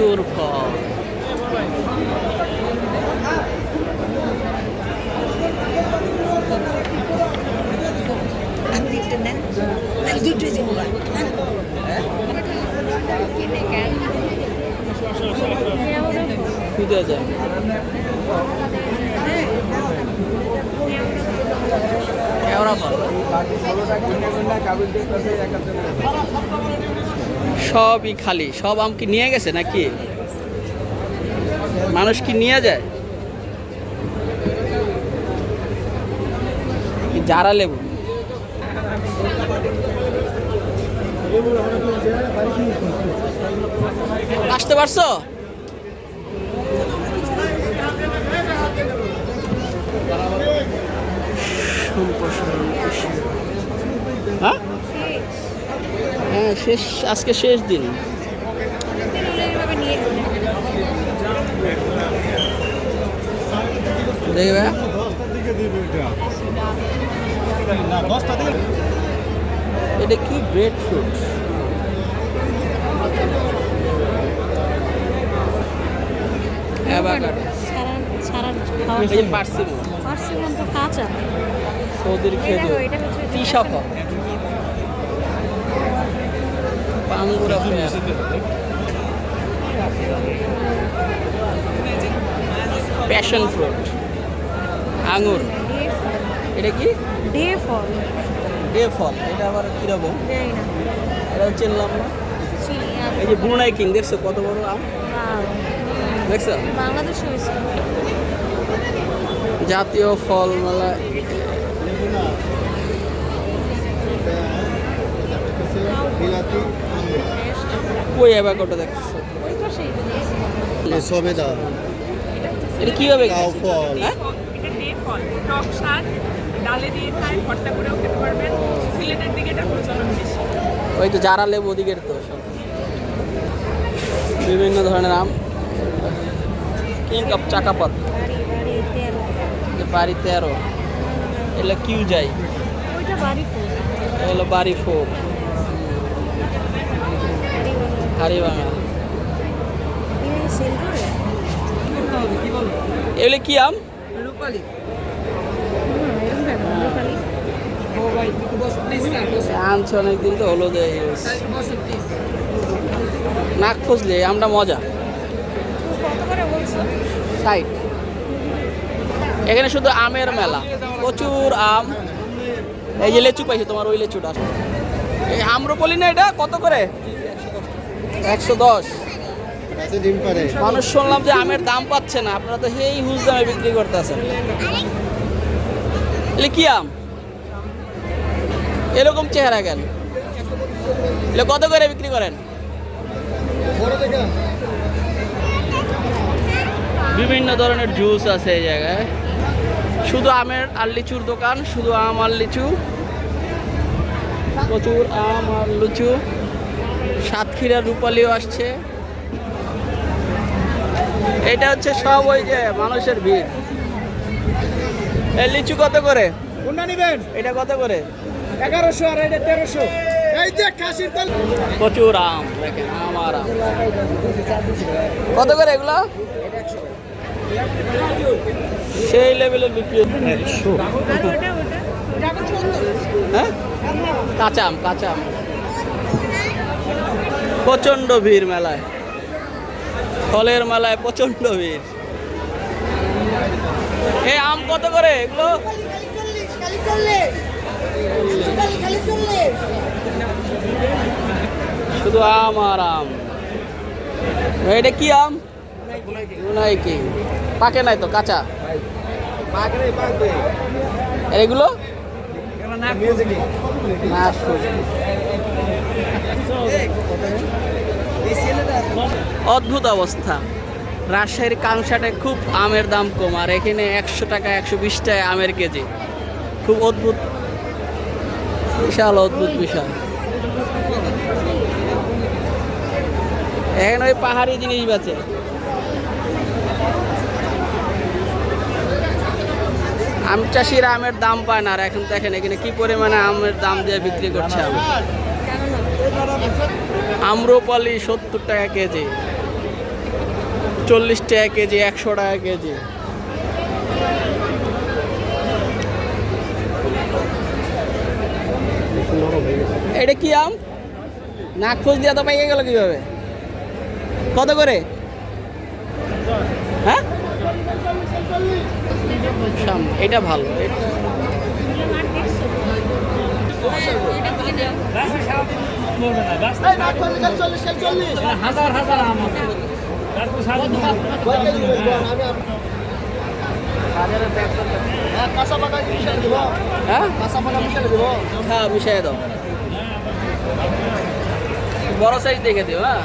প্রচুর ফল খুঁজে যায় কেওড়া ফল সবই খালি। সব আম কি নিয়ে গেছে নাকি? মানুষ কি নিয়ে যায়? যারা লেবু? আসতে পারছ? হ্যাঁ? শেষ আজকে শেষ দিন। এটা কি ব্রেড ফ্রুট সৌদির খেজুর। তিসা ফল পেয়ারা প্যাশন ফ্রুট আঙুর এটা কি ডে ফল ডে ফল এটা আবার কীরকম জানি না এটা চিনলাম না এই যে ব্রুনাই কিং দেখছ কত বড় আম দেখছ বাংলাদেশে জাতীয় ফল মেলা কই দেখতেছো সবেদা এটা কীভাবে কাউ ফল। হ্যাঁ? এটা ডে ফল টক শাক ডালে দিয়ে খায় ভর্তা করেও খেতে পারবেন। সিলেটের দিকে এটা প্রচলন বেশি। ওই তো জারা লেবু ওদিকের তো সব। বিভিন্ন ধরনের আম। কিং কাপ চাকাপাত বাড়ি বাড়ি তেরো যে বাড়ি তেরো। এগুলো কিউ যাই? ওইটা বাড়ি ফুল। এগুলো বাড়ি ফোর বাড়ি ভাঙা। এখানে সেল করে এগুলো কি আম? আনছে অনেকদিন তো হলো নাক ফসলে আমরা মজা। সাইড এখানে শুধু আমের মেলা। প্রচুর আম। এই যে লেচু পাইছে তোমার, ওই লেচুটা। এই আম্রপলি না এটা? কত করে? একশো দশ। মানুষ শুনলাম যে আমের দাম পাচ্ছে না আপনারা তো সেই হুজ দামে বিক্রি করতেছেন। কি আম? এরকম চেহারা কেন? কত করে বিক্রি করেন? বিভিন্ন ধরনের জুস আছে এই জায়গায়। শুধু আমের আর লিচুর দোকান শুধু আম আর লিচু। প্রচুর আম আর লিচু। সাতক্ষীরা রূপালিও আসছে। এটা হচ্ছে সব ওই যে মানুষের ভিড়। এই লিচু কত করে? কোনটা নিবেন? এটা কত করে? এগারোশো আর এটা তেরোশো। এই যে খাসির তেল। প্রচুর আম দেখেন আম আর আম। কত করে এগুলো? সেই লেভেলের বিক্রি হ্যাঁ? কাঁচা আম কাঁচা আম। প্রচণ্ড ভিড় মেলায়। ফলের মেলায় প্রচণ্ড ভিড়। এই আম কত করে? এগুলো? শুধু আম আর আম। এটা কি আম? কি। পাকে নাই তো কাঁচা? এগুলো? নাশপাতি। অদ্ভুত অবস্থা। রাজশাহীর কাংসাটে খুব আমের দাম কম, আর এখানে একশো টাকা, একশো বিশ টাকা আমের কেজি। খুব অদ্ভুত, বিশাল অদ্ভুত বিষয়। এখানে ওই পাহাড়ি জিনিস বেচে। আম চাষিরা আমের দাম পায় না, আর এখন দেখেন এখানে কি পরিমাণে আমের দাম দিয়ে বিক্রি করছে আম। আম্রপালি সত্তর টাকা কেজি। চল্লিশ টাকা কেজি, একশো টাকা কেজি। এটা কি আম? নাক ফুস দিয়া তো পাইয়ে গেল কীভাবে? কত করে? হ্যাঁ? এটা ভালো। এটা হাজার হাজার আম আছে। কাঁচা পাকা মিশাই দিব? হ্যাঁ? কাঁচা পাকা মিশাই দিব? হ্যাঁ মিশাই দাও। বড় সাইজ দেখে দিও হ্যাঁ।